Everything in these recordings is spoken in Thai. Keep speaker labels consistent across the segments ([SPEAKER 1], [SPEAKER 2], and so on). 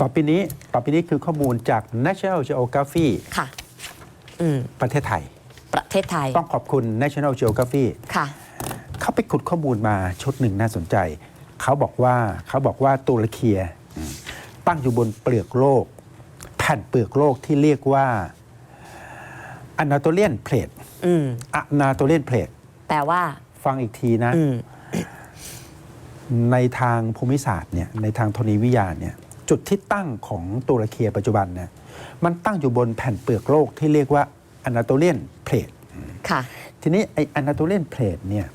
[SPEAKER 1] ต่อไปนี้ต่อไปนี้คือข้อมูลจาก National Geography
[SPEAKER 2] ค่ะ อืม
[SPEAKER 1] ประเทศไทย
[SPEAKER 2] ประเทศไทย
[SPEAKER 1] ต้องขอบคุณ National Geography
[SPEAKER 2] ค่ะ
[SPEAKER 1] เขาไปขุดข้อมูลมาชุดหนึ่งน่าสนใจ เขาบอกว่าเขาบอกว่าตุรเคียอืมตั้งอยู่บนเปลือกโลก แผ่นเปลือกโลกที่เรียกว่าอนาโตเลียนเพลท
[SPEAKER 2] อืม
[SPEAKER 1] อนาโตเลียนเพลท
[SPEAKER 2] แปลว่า
[SPEAKER 1] ฟังอีกทีนะ
[SPEAKER 2] อืม
[SPEAKER 1] ในทางภูมิศาสตร์เนี่ยในทางธรณีวิทยาเนี่ย จุดที่ตั้งของตุรเคียปัจจุบันเนี่ยมันตั้งอยู่บนแผ่นเปลือกโลกที่เรียกว่าอนาโตเลียนเพลท
[SPEAKER 2] ค่ะ
[SPEAKER 1] ทีนี้ไออนาโตเลียนเพลทเนี่ย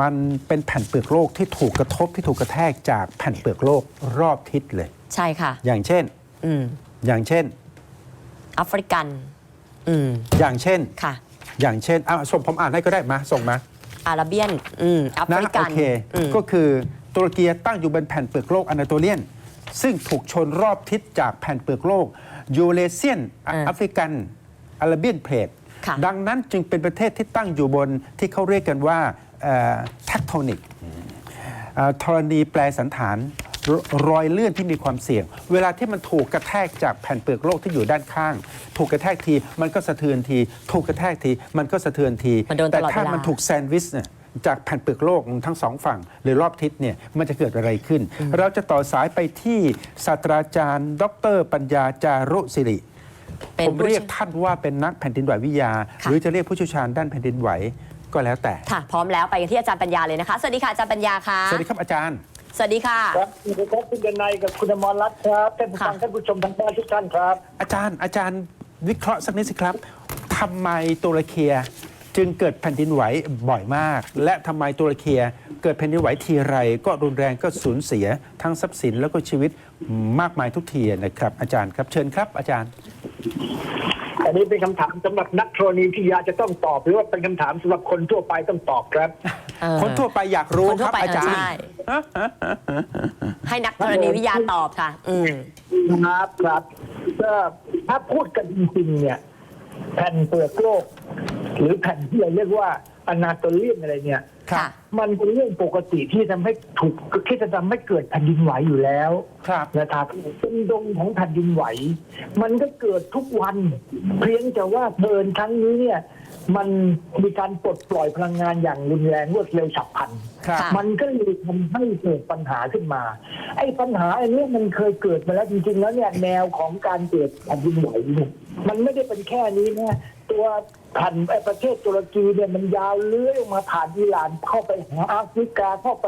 [SPEAKER 1] มันเป็นแผ่นเปลือกโลกที่ถูกกระทบที่ถูกกระแทกจากแผ่นเปลือกโลกรอบทิศเลย
[SPEAKER 2] ใช่ค่ะ
[SPEAKER 1] อย่างเช่น
[SPEAKER 2] อืม
[SPEAKER 1] อย่างเช่น
[SPEAKER 2] แอฟริกันอืม
[SPEAKER 1] อย่างเช่น
[SPEAKER 2] ค่ะ
[SPEAKER 1] อย่างเช่นอะส่งผมอ่านให้ก็ได้มาส่งมา
[SPEAKER 2] อาราเบียนอืมแอฟ
[SPEAKER 1] นะ
[SPEAKER 2] ริ
[SPEAKER 1] โอ
[SPEAKER 2] กัน
[SPEAKER 1] เค
[SPEAKER 2] อืม
[SPEAKER 1] ก็คือตุรกีตั้งอยู่บนแผ่นเปลือกโลกอนาโตเลียน ซึ่งถูกชนรอบทิศจากแผ่นเปลือกโลกยูเรเซียนแอฟริกันอาราเบียนเพลท
[SPEAKER 2] ค่ะ
[SPEAKER 1] ดังนั้นจึงเป็นประเทศที่ตั้งอยู่บนที่เขาเรียกกันว่าแทคโทนิกธรณีแปลสันฐานรรอยเลื่อนที่มีความเสี่ยง เวลาที่มันถูกกระแทกจากแผ่นเปลือกโลกที่อยู่ด้านข้าง ถูกกระแทกทีมันก็สะเทือนที ถูกกระแทกทีมันก็สะเทือนที
[SPEAKER 2] มันโดนต
[SPEAKER 1] แต่
[SPEAKER 2] ลอด
[SPEAKER 1] ถ้า
[SPEAKER 2] เวลา
[SPEAKER 1] มันถูกแซนด์วิชเนี่ย จากแผ่นเปลือกโลกทั้งสองฝั่ง หรือรอบทิศเนี่ยมันจะเกิดอะไรขึ้น เราจะต่อสายไปที่ศาสตราจารย์ ดร ปัญญาจารุสิริ
[SPEAKER 2] เป็น
[SPEAKER 1] ผม
[SPEAKER 2] ผู้
[SPEAKER 1] เรียก
[SPEAKER 2] ชี่
[SPEAKER 1] ท่านว่าเป็นนักแผ่นดินไหววิทยา
[SPEAKER 2] ค่ะ
[SPEAKER 1] หรือจะเรียกผู้เชี่ยวชาญด้านแผ่นดินไหวก็แล้วแต่
[SPEAKER 2] ค่ะ พร้อมแล้วไปกันที่อาจารย์ปัญญาเลยนะคะ สวัสดีค่ะอาจารย์ปัญญาค่ะ
[SPEAKER 1] สวัสดีครับอาจารย์
[SPEAKER 2] สวัสดีค่ะ
[SPEAKER 3] ครับสวัสดีครับคุณเดนนายกับคุณอมรรัตน์ครับท่านผู้ฟัง
[SPEAKER 2] ค่ะ
[SPEAKER 3] ท่านผู้ชมทางบ้านทุกท่านครับ
[SPEAKER 1] อาจารย์อาจารย์วิเคราะห์สักนิดสิครับทำไมตุรเคีย จึงเกิดแผ่นดินไหวบ่อยมาก และทำไมตุรเคียเกิดแผ่นดินไหวทีไร ก็รุนแรงก็สูญเสีย ทั้งทรัพย์สินแล้วก็ชีวิตมากมายทุกทีนะครับ อาจารย์ครับเชิญครับ อาจารย์
[SPEAKER 3] อันนี้เป็นคำถามสำหรับนักธรณีวิทยาจะต้องตอบ หรือว่าเป็นคำถามสำหรับคนทั่วไปต้องตอบครับ
[SPEAKER 2] เออ
[SPEAKER 1] คนทั่วไปอยากรู้
[SPEAKER 2] คน
[SPEAKER 1] ค
[SPEAKER 2] ทั่
[SPEAKER 1] รั
[SPEAKER 2] ว
[SPEAKER 1] บ
[SPEAKER 2] ไป
[SPEAKER 1] อาจารย์
[SPEAKER 2] ใช่ให้นักธรณีวิทยาตอบค่ะ อืม
[SPEAKER 3] ครับครับก็ถ้าพูดกันจริงๆเนี่ยแผ่นเปลือกโลก หรือแผ่นที่เราเรียกว่าอนาโตเลียนอะไรเนี่ย
[SPEAKER 1] ครับ
[SPEAKER 2] ค่ะ
[SPEAKER 3] มันเป็นเรื่องปกติที่ทำให้ถูกที่จะทำให้เกิดแผ่นดินไหวอยู่แล้ว
[SPEAKER 1] ครับ
[SPEAKER 3] นะครับเป็นดงของแผ่นดินไหว มันก็เกิดทุกวัน เพียงแต่ว่าเพลินครั้งนี้เนี่ย มันมีการปลดปล่อยพลังงานอย่างรุนแรงรวดเร็วฉับพลัน
[SPEAKER 1] ครับ
[SPEAKER 2] ค่ะ
[SPEAKER 3] มันก็เลยทำให้เกิดปัญหาขึ้นมา ไอ้ปัญหาอันนี้มันเคยเกิดมาแล้วจริงๆแล้วเนี่ยแนวของการเกิดแผ่นดินไหวเนี่ยมันไม่ได้เป็นแค่นี้นะ ตัวแผ่นไอ้ประเทศตุรกีเนี่ยมันยาวเลื้อยออกมาผ่านอิหร่านเข้าไปหาแอฟริกาเข้าไป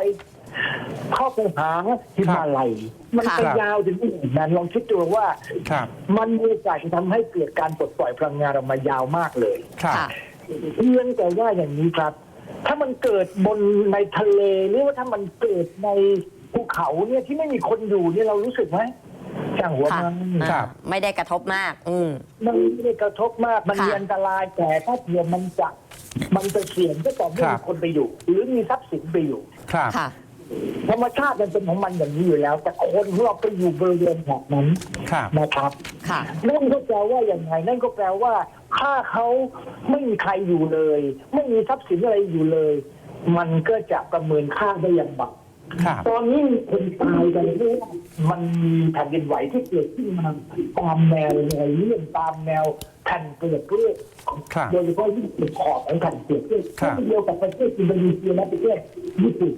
[SPEAKER 3] เข้าไปหาฮิมาลัยมัน
[SPEAKER 2] ค่ะ
[SPEAKER 3] ไปยาวถึงที่นั้นลองคิดดูว่า
[SPEAKER 1] ครับ
[SPEAKER 3] มันมีโอกาสจะทำให้เกิดการปลดปล่อยพลังงานออกมายาวมากเลย
[SPEAKER 1] ครับ
[SPEAKER 2] ค่ะ
[SPEAKER 3] เพียงแต่ว่าอย่างนี้ครับ ถ้ามันเกิดบนในทะเลหรือว่าถ้ามันเกิดในภูเขาเนี่ยที่ไม่มีคนอยู่เนี่ยเรารู้สึกไหม ช่างหัว
[SPEAKER 2] ค่ะ
[SPEAKER 3] มัน
[SPEAKER 1] ครับ
[SPEAKER 2] อ่าไม่ได้กระทบมาก อืม
[SPEAKER 3] มันไม่ได้กระทบมากมัน
[SPEAKER 2] ค่ะ
[SPEAKER 3] มีอันตรายแต่ถ้าเผื่อมันจะมันจะเสี่ยงก็ต่อเมื่อ
[SPEAKER 1] ครั
[SPEAKER 3] มี
[SPEAKER 1] บ
[SPEAKER 3] คนไปอยู่ หรือมีทรัพย์สินไปอยู่
[SPEAKER 1] ครับ
[SPEAKER 2] ค่ะ
[SPEAKER 3] ธรรมชาติมันเป็นของมันอย่างนี้อยู่แล้ว แต่คนของเราไปอยู่บริเวณแถบนั้น
[SPEAKER 1] ครับ
[SPEAKER 3] นะครับ
[SPEAKER 2] ค่ะ
[SPEAKER 3] นั่นก็แปลว่าอย่างไงนั่นก็แปลว่า ถ้าเขาไม่มีใครอยู่เลย ไม่มีทรัพย์สินอะไรอยู่เลย มันก็จะประเมินค่าได้อย่างบัก
[SPEAKER 1] ครับ
[SPEAKER 3] ตอนนี้มีคนตายกันเพราะว่ามันมีแผ่นดินไหวที่เกิดขึ้นมาตามแนวรอยเลื่อนตามแนวแผ่นเปลือกโลก
[SPEAKER 1] ครับ
[SPEAKER 3] โดยเฉพาะยิ่งติดขอบของแผ่นเปลือกโลก
[SPEAKER 1] ครับ
[SPEAKER 3] เช่นเดียวกับประเทศอินโดนีเซียและประเทศญี่ปุ่น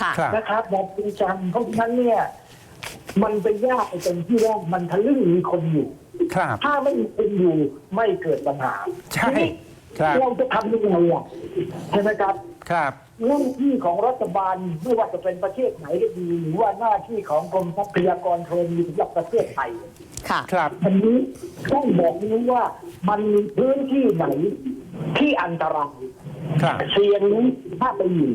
[SPEAKER 2] ค่ะ
[SPEAKER 1] ครับ
[SPEAKER 3] นะครับแบบจริงจังเพราะฉะนั้นเนี่ยมันไปยากไปตรงที่ว่ามันทะลึ่งมีคนอยู่
[SPEAKER 1] ครับ
[SPEAKER 3] ถ้าไม่มีคนอยู่ไม่เกิดปัญหา
[SPEAKER 1] ใช่
[SPEAKER 3] ทีนี้
[SPEAKER 1] ครับ
[SPEAKER 3] เราจะทำยังไงอะใช่ไหมครับ
[SPEAKER 1] ครับ
[SPEAKER 3] หน้าที่ของรัฐบาลไม่ว่าจะเป็นประเทศไหนก็ดีหรือว่าหน้าที่ของกรมทรัพยากรธรณีสำหรับประเทศไทย
[SPEAKER 2] ค่ะ
[SPEAKER 1] ครับ
[SPEAKER 3] อันนี้ต้องบอกนี้ว่ามันมีพื้นที่ไหนที่อันตราย
[SPEAKER 1] ครับ
[SPEAKER 3] เสี่ยงนี้ถ้าไปอยู่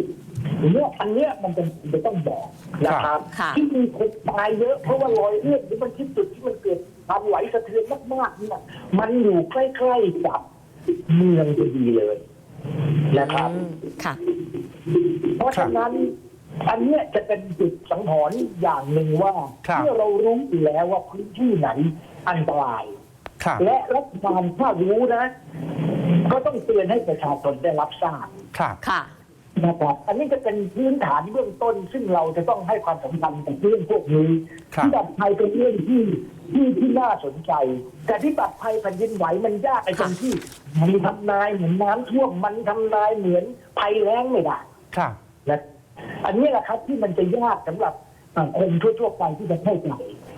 [SPEAKER 3] เนี่ยอันเนี้ยมันจะจะต้องบอกนะครับ
[SPEAKER 2] ค่ะ
[SPEAKER 3] ที่มีคนตายเยอะเพราะว่ารอยเลือดหรือมันที่จุดที่มันเกิดความไหวสะเทือนมากๆเนี่ยมันอยู่ใกล้ๆกับเมืองพอดีเลย นะครับ
[SPEAKER 2] อืมค่ะ
[SPEAKER 3] เพราะฉะนั้น อันเนี้ยจะเป็นจุดสังหรณ์อย่างหนึ่งว่า
[SPEAKER 1] ครับ
[SPEAKER 3] เมื่อเรารู้อยู่แล้วว่าพื้นที่ไหนอันตราย
[SPEAKER 1] ครับ
[SPEAKER 3] และรัฐบาลถ้ารู้นะ ก็ต้องเตือนให้ประชาชนได้รับทราบ
[SPEAKER 1] ครับ
[SPEAKER 2] ค่ะ
[SPEAKER 3] นะครับอันนี้จะเป็นพื้นฐานเบื้องต้น ซึ่งเราจะต้องให้ความสำคัญกับเรื่องพวกนี้
[SPEAKER 1] ครับ
[SPEAKER 3] ที่ดับภัยเป็นเรื่องที่ที่ที่น่าสนใจ แต่ที่ดับภัยแผ่นดินไหวมันยากไอ้ตรงที่มันทำนายเหมือนน้ำท่วมมันทำนายเหมือนภัยแล้งไม่ได้
[SPEAKER 1] ครับ
[SPEAKER 3] นะอันนี้แหละครับที่มันจะยากสำหรับอ่าคนทั่วๆไปที่จะเข้าใจ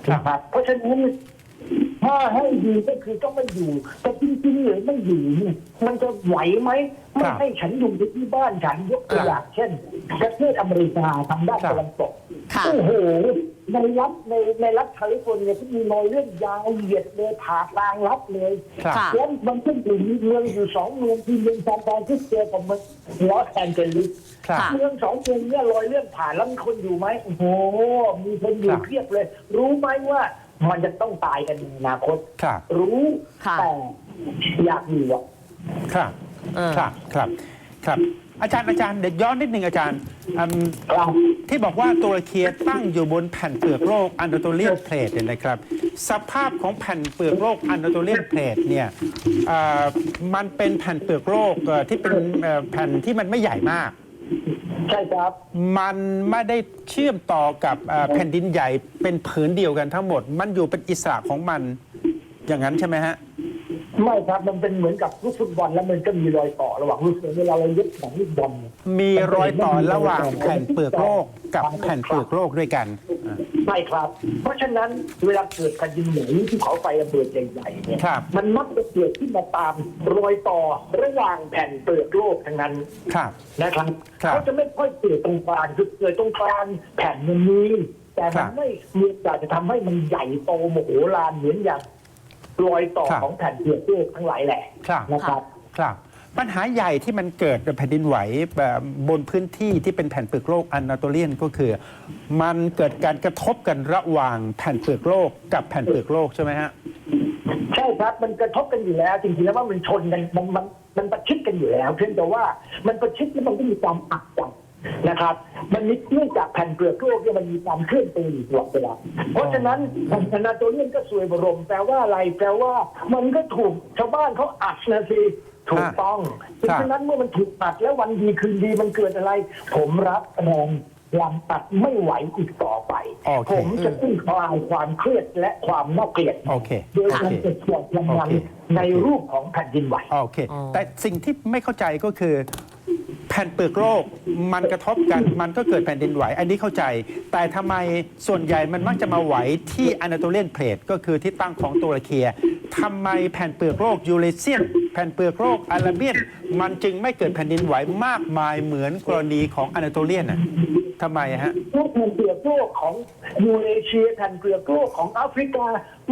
[SPEAKER 1] ครับ
[SPEAKER 3] นะครับ เพราะฉะนั้น ถ้าให้ดีก็คือต้องไม่อยู่ แต่จริงๆเลยไม่อยู่เนี่ยมันจะไหวไหมไม่ให้ฉันอยู่ที่บ้านฉันยกตัวอย่างเช่นประเทศอเมริกาทางด้านตะวันตก
[SPEAKER 2] ค่ะ
[SPEAKER 3] โอ้โหในรัฐในในรัฐแคลิฟอร์เนียที่มีรอยเลื่อนยาวเหยียดเลยผ่ากลางรัฐเลย
[SPEAKER 1] ครับ
[SPEAKER 2] ค่ะ
[SPEAKER 3] แล้วมันเพิ่งถึงเมืองอยู่สองเมืองคือเมืองซานฟรานซิสโกกับเมืองลอสแอนเจลิส
[SPEAKER 1] ครับ
[SPEAKER 2] ค่ะ
[SPEAKER 3] เมืองสองเมืองเนี่ยลอยเลื่อนผ่านแล้วมีคนอยู่ไหมโอ้โหมีคนอยู่
[SPEAKER 1] ครับ
[SPEAKER 3] เพียบเลย รู้ไหมว่า มันจะต้องตายกันในอนาคต
[SPEAKER 1] ครับ
[SPEAKER 3] รู้
[SPEAKER 2] ค่ะ
[SPEAKER 3] แต่อยากอยู่อะ
[SPEAKER 1] ครับ
[SPEAKER 2] เออ
[SPEAKER 1] ครับ ครับ ครับ อาจารย์ อาจารย์ เดี๋ยวย้อนนิดนึงอาจารย์อืม
[SPEAKER 3] ครับ
[SPEAKER 1] ที่บอกว่าตุรกีตั้งอยู่บนแผ่นเปลือกโลกอันโตเลียนเพลทเนี่ยนะครับ สภาพของแผ่นเปลือกโลกอันโตเลียนเพลทเนี่ยเอ่อมันเป็นแผ่นเปลือกโลกเอ่อที่เป็นเอ่อแผ่นที่มันไม่ใหญ่มาก
[SPEAKER 3] ใช่ครับ
[SPEAKER 1] มันไม่ได้เชื่อมต่อกับเอ่อแผ่นดินใหญ่เป็นผืนเดียวกันทั้งหมด มันอยู่เป็นอิสระของมันอย่างนั้นใช่ไหมฮะ
[SPEAKER 3] ไม่ครับมันเป็นเหมือนกับลูกฟุตบอลแล้วมันก็มีรอยต่อระหว่างลูกเวลาเรายึดของลูกบอลเนี่ย
[SPEAKER 1] มีรอยต่อระหว่างแผ่นเปลือกโลกกับแผ่นเปลือกโลกด้วยกันอ่า
[SPEAKER 3] ใช่ครับ เพราะฉะนั้นเวลาเกิดแผ่นดินไหวที่เขาไฟระเบิดใหญ่ๆเนี่ย
[SPEAKER 1] ครับ
[SPEAKER 3] มันมักจะเกิดขึ้นมาตามรอยต่อระหว่างแผ่นเปลือกโลกทั้งนั้น
[SPEAKER 1] ครับ
[SPEAKER 3] นะครับ
[SPEAKER 1] ครับ
[SPEAKER 3] เขาจะไม่ค่อยเกิดตรงกลางคือเกิดตรงกลางแผ่นมันมีแต่
[SPEAKER 1] ครั
[SPEAKER 3] มัน
[SPEAKER 1] บ
[SPEAKER 3] ไม่มีโอกาสจะทำให้มันใหญ่โตโมโหลานเหมือนอย่าง รอยต่อ
[SPEAKER 1] ครับ
[SPEAKER 3] ของแผ่นเปลือกโลกทั้งหลายแหละ
[SPEAKER 1] ครับ
[SPEAKER 3] นะครับ
[SPEAKER 1] ครับ ปัญหาใหญ่ที่มันเกิดแผ่นดินไหวแบบบนพื้นที่ที่เป็นแผ่นเปลือกโลกอันนาโตเลียนก็คือ มันเกิดการกระทบกันระหว่างแผ่นเปลือกโลกกับแผ่นเปลือกโลกใช่ไหมฮะ
[SPEAKER 3] ใช่ครับมันกระทบกันอยู่แล้ว จริงๆแล้วว่ามันชนกันมันมันมันประชิดกันอยู่แล้วเพียงแต่ว่ามันประชิดแล้วมันก็มีความอักกัน นะครับ มันมีเนื่องจากแผ่นเปลือกโลกเนี่ยมันมีความเคลื่อนตัวอยู่ตลอดเวลาเพราะฉะนั้นแผ่นอนาโตเลียนก็สวยบรม แปลว่าอะไรแปลว่า มันก็ถูกชาวบ้านเขาอัดนะสิถูกต้องเพ
[SPEAKER 1] ครับ
[SPEAKER 3] ราะฉะนั้นเมื่อมันถูกอัดแล้ววันดีคืนดีมันเกิดอะไร ผมรับแรงความตัดไม่ไหวอีกต่อไป
[SPEAKER 1] โอเค
[SPEAKER 3] ผมจะต้องคลายความเครียดและความน่าเกลียด
[SPEAKER 1] โอเค
[SPEAKER 3] โดย
[SPEAKER 1] โอ
[SPEAKER 3] การ
[SPEAKER 1] เค
[SPEAKER 3] เกิดส่วนพลังงาน
[SPEAKER 1] โอเค
[SPEAKER 3] ในรูปของแผ่นดินไหว
[SPEAKER 1] โอเค
[SPEAKER 2] อ๋อ
[SPEAKER 1] แต่สิ่งที่ไม่เข้าใจก็คือ แผ่นเปลือกโลกมันกระทบกันมันก็เกิดแผ่นดินไหว อันนี้เข้าใจ แต่ทำไมส่วนใหญ่มันมักจะมาไหวที่อนาโตเลียนเพลทก็คือที่ตั้งของตุรกีทำไมแผ่นเปลือกโลกยูเรเซียนแผ่นเปลือกโลกอาราเบียนมันจึงไม่เกิดแผ่นดินไหวมากมายเหมือนกรณีของอนาโตเลียนน่ะทำไมฮะ
[SPEAKER 3] แผ่นเปลือกโลกของยูเรเชียแผ่นเปลือกโลกของแอฟริกา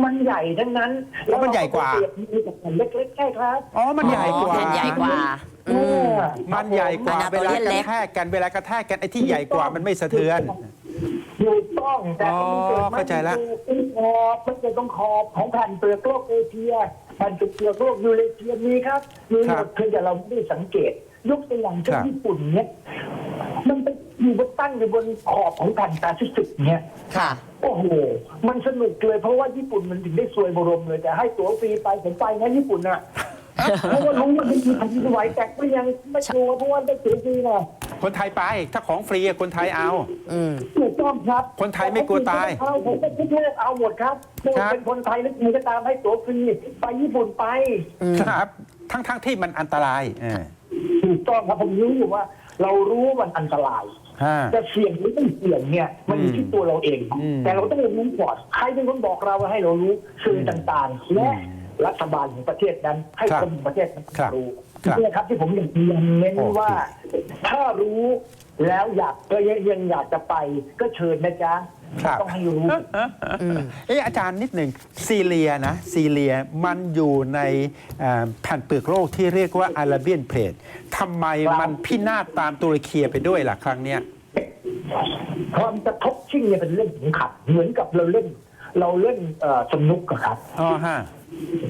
[SPEAKER 3] มันใหญ่ทั้งนั้น
[SPEAKER 1] แล้วมันใหญ่กว่า
[SPEAKER 3] เรเปรียบมือกับแผ่นเล็กๆใช่ครับ
[SPEAKER 1] อ๋อมันใหญ่กว่า
[SPEAKER 2] แผ่นใหญ่กว่า อืม
[SPEAKER 1] มันใหญ่กว่า
[SPEAKER 2] อนา
[SPEAKER 1] เว
[SPEAKER 2] โต
[SPEAKER 1] ลา
[SPEAKER 2] เลียน
[SPEAKER 1] ก
[SPEAKER 2] เล็
[SPEAKER 1] ระ
[SPEAKER 2] ก
[SPEAKER 1] แทกกันเวลากระแทกกันไอ้ที่ใหญ่กว่ามันไม่สะเทือน
[SPEAKER 3] ถูกต้องแต่พอมันเกิด
[SPEAKER 1] อ๋อเข้าใจละ
[SPEAKER 3] มันเกิดตรงขอบมันเกิดตรงขอบของแผ่นเปลือกโลกเอเชียแผ่นเปลือกโลกยูเรเชียมีครับมีหมดเพียงแต่เราไม่ได้สังเกต ยกตัวอย่างเช่นญี่ปุ่นเนี่ยมันไปอยู่บนตั้งอยู่บนขอบของแผ่นแปซิฟิกเนี่ย
[SPEAKER 2] ค่ะ
[SPEAKER 3] โอ้โหมันสนุกเลยเพราะว่าญี่ปุ่นมันถึงได้ซวยบรมเลยแต่ให้ตั๋วฟรีไปผมไปนะญี่ปุ่นน่ะ เพราะว่ารู้ว่ามันมีแผ่นดินไหวแต่ก็ยังไม่กลัวเพราะว่าได้ตั๋วฟรีน่ะ
[SPEAKER 1] คนไทยไปถ้าของฟรีอะคนไทยเอา
[SPEAKER 2] อืม
[SPEAKER 3] ถูกต้องครับ
[SPEAKER 1] คนไทยไม่กลัวตาย
[SPEAKER 3] เอาผมก็ทุกโลกเอาหมดครับไม่ว่าเป็นคนไทยหรือใครก็ตามให้ตั๋วฟรีไปญี่ปุ่นไป
[SPEAKER 1] ครับ ทั้งทั้งที่มันอันตรายเออ
[SPEAKER 3] ถูกต้องครับผมรู้อยู่ว่า เรารู้ว่ามันอันตราย
[SPEAKER 1] ฮะ
[SPEAKER 3] จะเสี่ยงหรือไม่เสี่ยงเนี่ย มันอยู่ที่ตัวเราเอง
[SPEAKER 1] อืม
[SPEAKER 3] แต่เราต้องรู้ก่อนใครเป็นคนบอกเราว่าให้เรารู้สื่อต่างๆ และ รัฐบาลของประเทศนั้น ให้
[SPEAKER 1] ครับ
[SPEAKER 3] คนของประเทศนั้น
[SPEAKER 1] ครับ
[SPEAKER 3] รู้
[SPEAKER 1] ครับ
[SPEAKER 3] นี่ครับที่ผมอยากเรียนเน้น
[SPEAKER 1] โอเค
[SPEAKER 3] ว่า ถ้ารู้แล้วอยากก็ยังยังอยากจะไปก็เชิญนะจ๊ะ
[SPEAKER 1] ครับ
[SPEAKER 3] ต้องให้รู้
[SPEAKER 1] เอออาจารย์นิดหนึ่งซีเรียนะซีเรียมันอยู่ในเอ่อแผ่นเปลือกโลกที่เรียกว่าอาราเบียนเพลททำไม
[SPEAKER 3] ครับ
[SPEAKER 1] มันพินาศตามตุรกีไปด้วยล่ะครั้งเนี้ย
[SPEAKER 3] ความกระทบชิ่งเนี่ยเป็นเรื่องสำคัญเหมือนกับเราเล่น เราเล่นเอ่อสนุกอะครับ
[SPEAKER 1] อ๋อฮะ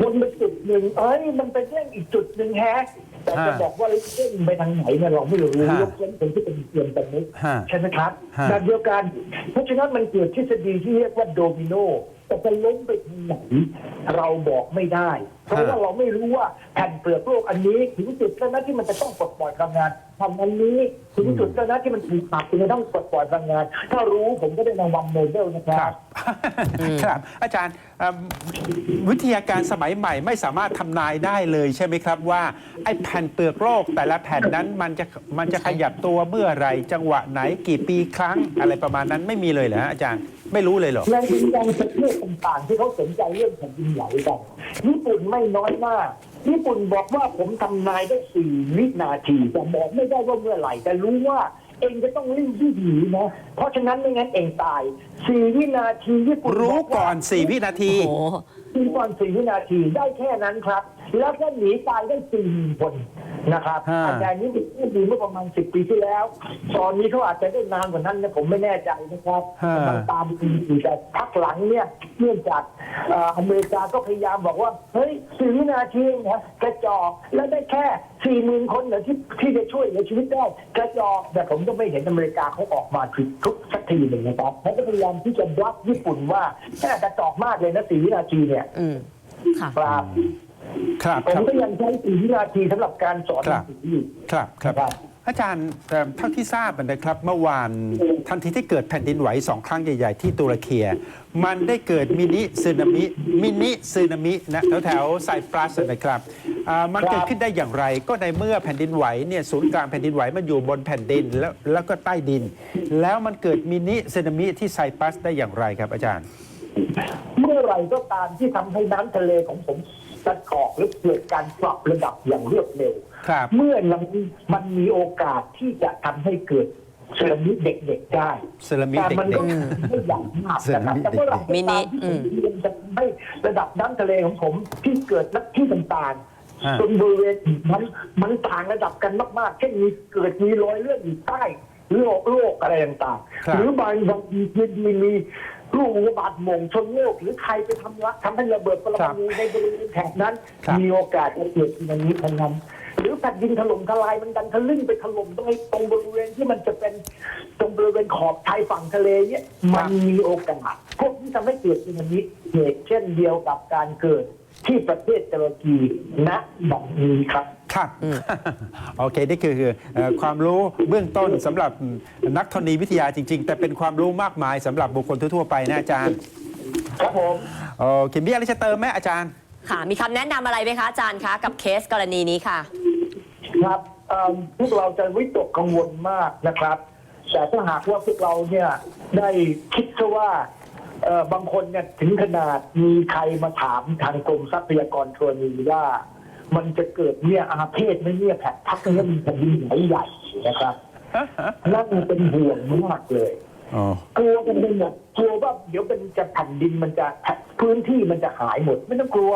[SPEAKER 3] วนไปจุดหนึ่งเอ้ยมันไปเล่นอีกจุดหนึ่งแฮะแต่จะ
[SPEAKER 1] ฮะ
[SPEAKER 3] บอกว่าเล่นไปทางไหนเนี่ยเราไม่รู้
[SPEAKER 1] ฮะ
[SPEAKER 3] ยกเว้นคนที่เป็นเกมแต่นี้
[SPEAKER 1] ฮะ
[SPEAKER 3] ใช่ไหมครับ
[SPEAKER 1] ฮะ
[SPEAKER 3] แบบเดียวกัน เพราะฉะนั้นมันเกิดทฤษฎีที่เรียกว่าโดมิโน แต่จะล้มไปทางไหนเราบอกไม่ได้ เพราะว่าเราไม่รู้ว่าแผ่นเปลือกโลกอันนี้ถึงจุดแล้วนะที่มันจะต้องปลดปล่อยพลังงานทำอันนี้ถึงจุดแล้วนะที่มันถูกตัดจึงจะต้องปลดปล่อยพลังงาน ถ้ารู้ผมก็ได้รางวัลโนเบลนะครั
[SPEAKER 1] บ ครับ อาจารย์วิทยาการสมัยใหม่ไม่สามารถทำนายได้เลยใช่ไหมครับว่าไอ้แผ่นเปลือกโลกแต่ละแผ่นนั้นมันจะมันจะขยับตัวเมื่อไรจังหวะไหนกี่ปีครั้งอะไรประมาณนั้นไม่มีเลยเหรออาจารย์ ไม่รู้เลยเหรอ
[SPEAKER 3] ในดินแดนประเทศต่างๆที่เขาสนใจเรื่องแผ่นดินไหวกันญี่ปุ่นไม่น้อยมากญี่ปุ่นบอกว่าผมทำนายได้สี่วินาทีแต่บอกไม่ได้ว่าเมื่อไหร่แต่รู้ว่าเองจะต้องรีบวิ่งหนีนะ เพราะฉะนั้นไม่งั้นเองตายสี่วินาทีญี่ปุ่น
[SPEAKER 1] รู้
[SPEAKER 3] บว่า
[SPEAKER 1] ก่อน4วินาที
[SPEAKER 2] โอ้โห
[SPEAKER 3] ทีก่อนสี่วินาทีได้แค่นั้นครับแล้วก็หนีตายได้สี่หมื่นคนนะครับ
[SPEAKER 1] ฮะ
[SPEAKER 3] อาจารย์นี้ดีเมื่อประมาณสิบปีที่แล้ว ตอนนี้เขาอาจจะได้นานกว่านั้นนะผมไม่แน่ใจนะครับ
[SPEAKER 1] ฮะ
[SPEAKER 3] มันตามปีอยู่แต่พักหลังเนี่ยเนื่องจากเอ่ออเมริกาก็พยายามบอกว่า เฮ้ยสี่วินาทีนะกระจอกแล้วได้แค่สี่หมื่นคนเหรอที่ที่จะช่วยเหลือชีวิตได้กระจอกแต่ผมก็ไม่เห็นอเมริกาเขาออกมาคือทุกสักทีหนึ่งนะครับเขาก็พยายามที่จะบล็อกญี่ปุ่นว่าแค่กระจอกมากเลยนะสี่วินาทีเนี่ย
[SPEAKER 2] อืมค่ะ
[SPEAKER 3] ครับ
[SPEAKER 1] ครับ
[SPEAKER 3] ผ
[SPEAKER 1] ค
[SPEAKER 3] ม
[SPEAKER 1] รับ
[SPEAKER 3] ก็ยังใช้สี่วินาทีสำหรับการสอน
[SPEAKER 1] ครับ
[SPEAKER 3] หนังสืออยู่
[SPEAKER 1] ครับครับ
[SPEAKER 3] ครับ
[SPEAKER 1] อาจารย์เอิ่มเท่าที่ทราบนะครับ เมื่อวานทันทีที่เกิดแผ่นดินไหวสองครั้งใหญ่ ๆ ที่ตุรกีมันได้เกิดมินิสึนามิมินิสึนามินะแถวแถวๆไซปรัสนะครับอ่ามัน
[SPEAKER 3] ครับ
[SPEAKER 1] เกิดขึ้นได้อย่างไร ก็ในเมื่อแผ่นดินไหวเนี่ยศูนย์กลางแผ่นดินไหวมันอยู่บนแผ่นดินแล้วแล้วก็ใต้ดิน แล้วมันเกิดมินิสึนามิที่ไซปรัสได้อย่างไรครับอาจารย์
[SPEAKER 3] เมื่อไหร่ก็ตามที่ทำให้น้ำทะเลของผม ตะกอกหรือเกิดการปรับระดับอย่างรวดเร็ว
[SPEAKER 1] ครับ
[SPEAKER 3] เมื่อนั้นมันมีโอกาสที่จะทำให้เกิดสึนามิเด็กๆได้
[SPEAKER 1] สึนามิ
[SPEAKER 3] แต่มัน
[SPEAKER 1] เด็
[SPEAKER 3] ก็
[SPEAKER 1] ก
[SPEAKER 3] ไม่ใหญ่มาก
[SPEAKER 1] สึ
[SPEAKER 3] นะ
[SPEAKER 1] นา
[SPEAKER 3] ค
[SPEAKER 1] มิ
[SPEAKER 3] รับแต่เมื่อไหร่
[SPEAKER 2] มิ
[SPEAKER 3] ก็
[SPEAKER 2] นิ
[SPEAKER 3] ตามที่
[SPEAKER 2] อืม
[SPEAKER 3] ผมจะทำให้ระดับน้ำทะเลของผมที่เกิดณที่ต่าง
[SPEAKER 1] อ่า
[SPEAKER 3] ๆตรงบริเวณมันมันต่างระดับกันมากๆ เช่นมีเกิดมีรอยเลือดอยู่ใต้โลกโลกอะไรต่าง
[SPEAKER 1] ครับ
[SPEAKER 3] ๆ หรือบางบางทีมีมี ลูกอุกกาบาตหม่งชนโลกหรือใครไปทำละทำให้ระเบิดปรมาณูในบริเวณแถบนั้น
[SPEAKER 1] ครับ
[SPEAKER 3] มีโอกาสจะเกิดสึนามิทั้งนั้น หรือแผ่นดินถล่มทลายมันดันทะลึ่งไปถล่มตรงไอ้ตรงบริเวณที่มันจะเป็นตรงบริเวณขอบชายฝั่งทะเลเนี่ยมันมีโอกาสพวกที่ทำให้เกิดสึนามิเหตุเช่นเดียวกับการเกิดที่ประเทศตุรกีณบัดนี้ครับ
[SPEAKER 1] ครับ โอเค นี่คือเอ่อความรู้เบื้องต้นสำหรับนักธรณีวิทยาจริง ๆ แต่เป็นความรู้มากมายสำหรับบุคคลทั่วๆไปนะอาจารย์
[SPEAKER 3] ครับผม
[SPEAKER 1] โอเคมีอะไรจะเติมไหมอาจารย์
[SPEAKER 2] ค่ะ มีคำแนะนำอะไรไหมคะอาจารย์คะ กับเคสกรณีนี้ค่ะ
[SPEAKER 3] ครับเอิ่มพวกเราจะวิตกกังวลมากนะครับ แต่ถ้าหากว่าพวกเราเนี่ยได้คิดซะว่าเอ่อบางคนเนี่ยถึงขนาดมีใครมาถามทางกรมทรัพยากรธรณีว่า มันจะเกิดเนี่ยอาเพศไหม่เนี่ยแผดพักเนี่ยมีแผ่นดินไหวใหญ่นะครับนั่นเป็นห่วงมากเลย
[SPEAKER 1] อ๋อ
[SPEAKER 3] กลัวกันไปหมดกลัวว่าเดี๋ยวมันจะแผ่นดินมันจะพื้นที่มันจะหายหมดไม่ต้องกลัว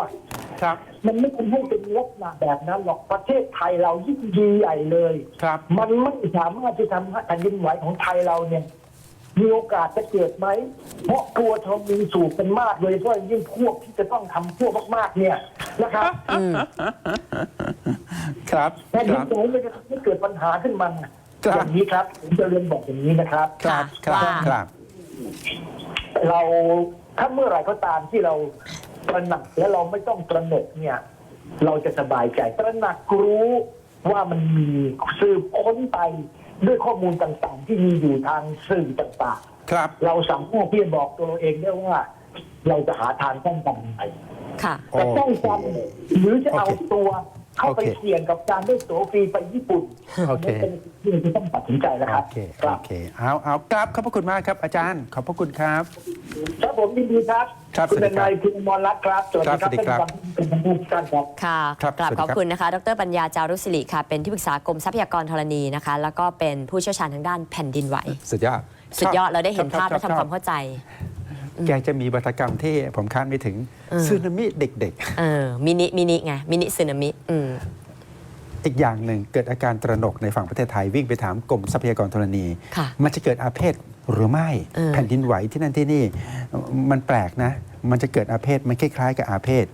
[SPEAKER 1] ครับ
[SPEAKER 3] มันไม่เป็นให้เป็นลักษณะแบบนั้นหรอกประเทศไทยเรายิ่งดีใหญ่เลย
[SPEAKER 1] ครับ
[SPEAKER 3] มันไม่สามารถที่ทำให้แผ่นดินไหวของไทยเราเนี่ย มีโอกาสจะเกิดไหม เพราะกลัวทอมีสูบกันมากเลยเพราะยิ่งพวกที่จะต้องทำพวกมากๆเนี่ยนะครับ
[SPEAKER 2] อืม
[SPEAKER 1] ครับ
[SPEAKER 3] แผ่น
[SPEAKER 1] ค
[SPEAKER 3] ดิน
[SPEAKER 1] รับ
[SPEAKER 3] ไหวมันจะทำให้เกิดปัญหาขึ้นมา
[SPEAKER 1] ครับ
[SPEAKER 3] อย่างนี้ครับผมจะเรียนบอกอย่างนี้นะครับ
[SPEAKER 1] ครับครับ
[SPEAKER 2] ว่า
[SPEAKER 1] ครับ
[SPEAKER 3] เราถ้าเมื่อไหร่ก็ตามที่เราตระหนักและเราไม่ต้องตระหนกเนี่ย เราจะสบายใจตระหนักรู้ว่ามันมีสืบค้นไป ด้วยข้อมูลต่างๆ ที่มีอยู่ทางสื่อต่าง
[SPEAKER 1] ครับ
[SPEAKER 3] ๆ เราสามารถที่จะบอกตัวเราเองได้ว่า เราจะหาทางป้องกันยังไง
[SPEAKER 2] ค่ะ
[SPEAKER 3] แต่ป้องกันหรือจะเอา
[SPEAKER 1] โอเค
[SPEAKER 3] ตัว เข้าไป
[SPEAKER 1] โอเค
[SPEAKER 3] เสี่ยงกับการได้ตั๋วฟรีไปญี่ปุ่น
[SPEAKER 1] โอเค
[SPEAKER 3] นนี้เป็นสิ่งที่ต้องตัดสินใจแล้วครับ
[SPEAKER 1] โอเค
[SPEAKER 3] ครั
[SPEAKER 1] โอบเคเอาเอากราบขอบพระคุณมากครับ อาจารย์ ขอบพระคุณครับ
[SPEAKER 3] ครับผมยินดีครับ
[SPEAKER 1] ครับ
[SPEAKER 3] คุณ
[SPEAKER 1] สวัสดีครับ
[SPEAKER 3] นายคุณอมรรัตน์ครับสวัสดีครับ
[SPEAKER 1] ครับสวัสดีครับ
[SPEAKER 3] ท่านผู้การครับ
[SPEAKER 2] ค่ะ
[SPEAKER 1] ครับ
[SPEAKER 2] กราบ
[SPEAKER 1] สวัสดี
[SPEAKER 2] ขอบ
[SPEAKER 1] ครับ
[SPEAKER 2] คุณนะคะ ดรปัญญาจารุศิริค่ะ เป็นที่ปรึกษากรมทรัพยากรธรณีนะคะ แล้วก็เป็นผู้เชี่ยวชาญทางด้านแผ่นดินไหว
[SPEAKER 1] สุดยอด
[SPEAKER 2] สุดยอด เราได้เห็น
[SPEAKER 1] ชอบ
[SPEAKER 2] ภาพและ
[SPEAKER 1] ชอบ
[SPEAKER 2] ทำความ
[SPEAKER 1] ชอบ
[SPEAKER 2] เข้าใจ
[SPEAKER 1] แกจะมีวัฒกรรมที่ผมคาดไม่ถึง
[SPEAKER 2] เออ
[SPEAKER 1] ซึนามิเด็ก
[SPEAKER 2] เออมินิมินิไงมินิสึนามิอืม
[SPEAKER 1] ๆอีกอย่างหนึ่งเกิดอาการตระหนกในฝั่งประเทศไทยวิ่งไปถามกรมทรัพยากรธรณี
[SPEAKER 2] ค่ะ
[SPEAKER 1] มันจะเกิดอาเพศหรือไม่
[SPEAKER 2] เออ
[SPEAKER 1] แผ่นดินไหวที่นั่นที่นี่ มันแปลกนะ มันจะเกิดอาเพศมันคล้ายๆ กับอาเพศ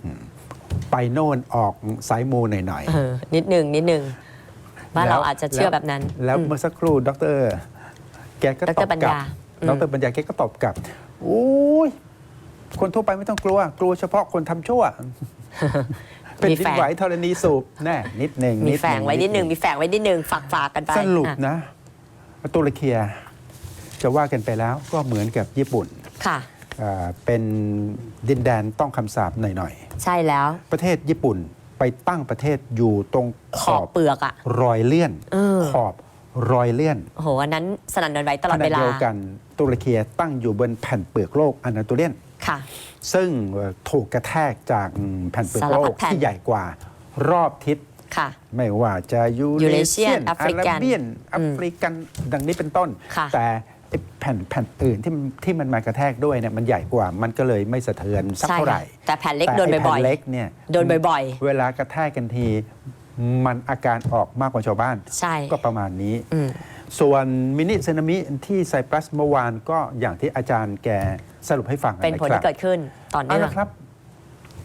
[SPEAKER 1] ไปโน่นออกสายมูหน่อย
[SPEAKER 2] เออนิดหนึ่งนิดหนึ่ง
[SPEAKER 1] ๆ
[SPEAKER 2] ว่าเรา
[SPEAKER 1] แล้ว
[SPEAKER 2] อาจจะเชื่อแบบนั้น
[SPEAKER 1] แล้ว
[SPEAKER 2] อืม
[SPEAKER 1] เมื่อสักครู่ดร แกก็
[SPEAKER 2] ดร
[SPEAKER 1] ตอบ
[SPEAKER 2] ปัญ
[SPEAKER 1] กลับ
[SPEAKER 2] ญาอืม
[SPEAKER 1] ดรปัญญาแกก็ตอบกลับ โอ้ยคนทั่วไปไม่ต้องกลัว กลัวเฉพาะคนทำชั่ว เป็น
[SPEAKER 2] มี
[SPEAKER 1] ดิ
[SPEAKER 2] แฝ
[SPEAKER 1] น
[SPEAKER 2] ง
[SPEAKER 1] ไหวธรณีสูบแน่นิดหนึ่ง
[SPEAKER 2] มีแฝงไว้นิดนึงมีแฝงไว้นิดนึงฝากฝากกันไป
[SPEAKER 1] สรุป
[SPEAKER 2] อะ
[SPEAKER 1] นะตุรกีจะว่ากันไปแล้วก็เหมือนกับญี่ปุ่น
[SPEAKER 2] ค่ะ
[SPEAKER 1] เอ่อเป็นดินแดนต้องคำสาปหน่อย
[SPEAKER 2] ใช่แล้ว
[SPEAKER 1] ๆประเทศญี่ปุ่นไปตั้งประเทศอยู่ตรงข
[SPEAKER 2] ข
[SPEAKER 1] อ
[SPEAKER 2] อบบเปลือกอะ
[SPEAKER 1] รอยเลื่อน
[SPEAKER 2] เออ
[SPEAKER 1] ขอบ รอยเลื่อน
[SPEAKER 2] โอ้โหอันนั้นสนั่นหวันไหวตลอด
[SPEAKER 1] ขณะ
[SPEAKER 2] เวลา
[SPEAKER 1] เดียวกันตุรกีตั้งอยู่บนแผ่นเปลือกโลกอนาโตเลียน
[SPEAKER 2] ค่ะ
[SPEAKER 1] ซึ่งเอ่อถูกกระแทกจากแผ่นเปลือกโล
[SPEAKER 2] สารพั
[SPEAKER 1] ก
[SPEAKER 2] ดแผ่น
[SPEAKER 1] ที่ใหญ่กว่ารอบทิศ
[SPEAKER 2] ค่ะ
[SPEAKER 1] ไม่ว่าจะยูเรเซียน
[SPEAKER 2] Eurasian แอฟริกัน
[SPEAKER 1] เบียนแอฟริกันดังนี้เป็นต้น
[SPEAKER 2] ค่ะ
[SPEAKER 1] แต่ไอ้แผ่นแผ่นอื่นที่มันที่มันมากระแทกด้วยเนี่ยมันใหญ่กว่ามันก็เลยไม่สะเทือนสัก
[SPEAKER 2] ใช่
[SPEAKER 1] เท่าไหร่
[SPEAKER 2] ค่ะแต่แผ่นเล็ก
[SPEAKER 1] แต่
[SPEAKER 2] โดน
[SPEAKER 1] ไอ้
[SPEAKER 2] บ่อย
[SPEAKER 1] แผ่นเล็กเนี่ย
[SPEAKER 2] โดนบ่อย
[SPEAKER 1] เวลากระแทกกันที มันอาการออกมากกว่าชาวบ้าน
[SPEAKER 2] ๆใช่
[SPEAKER 1] ก็ประมาณนี้
[SPEAKER 2] อืม
[SPEAKER 1] ส่วนมินิสึนามิที่ไซปรัสเมื่อวานก็อย่างที่อาจารย์แกสรุปให้ฟัง
[SPEAKER 2] เป็นผล
[SPEAKER 1] นะครั
[SPEAKER 2] ที่
[SPEAKER 1] บ
[SPEAKER 2] เกิดขึ้นต่อ
[SPEAKER 1] เอา
[SPEAKER 2] เนื่อง
[SPEAKER 1] ละครับ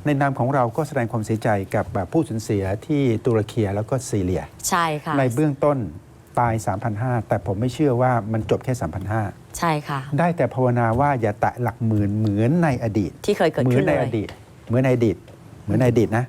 [SPEAKER 1] ในนามของเราก็แสดงความเสียใจกับผู้สูญเสียที่ตุรกีแล้วก็ซีเรีย
[SPEAKER 2] ใช่ค่ะ
[SPEAKER 1] ในเบื้องต้นตาย 3,500 แต่ผมไม่เชื่อว่ามันจบแค่ 3,500
[SPEAKER 2] ใช่ค่ะ
[SPEAKER 1] ได้แต่ภาวนาว่าอย่าแตะหลักหมื่นเหมือนในอดีต
[SPEAKER 2] ที่เคยเกิด
[SPEAKER 1] เหมื
[SPEAKER 2] ขึ้
[SPEAKER 1] อน
[SPEAKER 2] น
[SPEAKER 1] ใน
[SPEAKER 2] เล
[SPEAKER 1] อยดีตเหมือนในอดีตเหมือนในอดีตนะ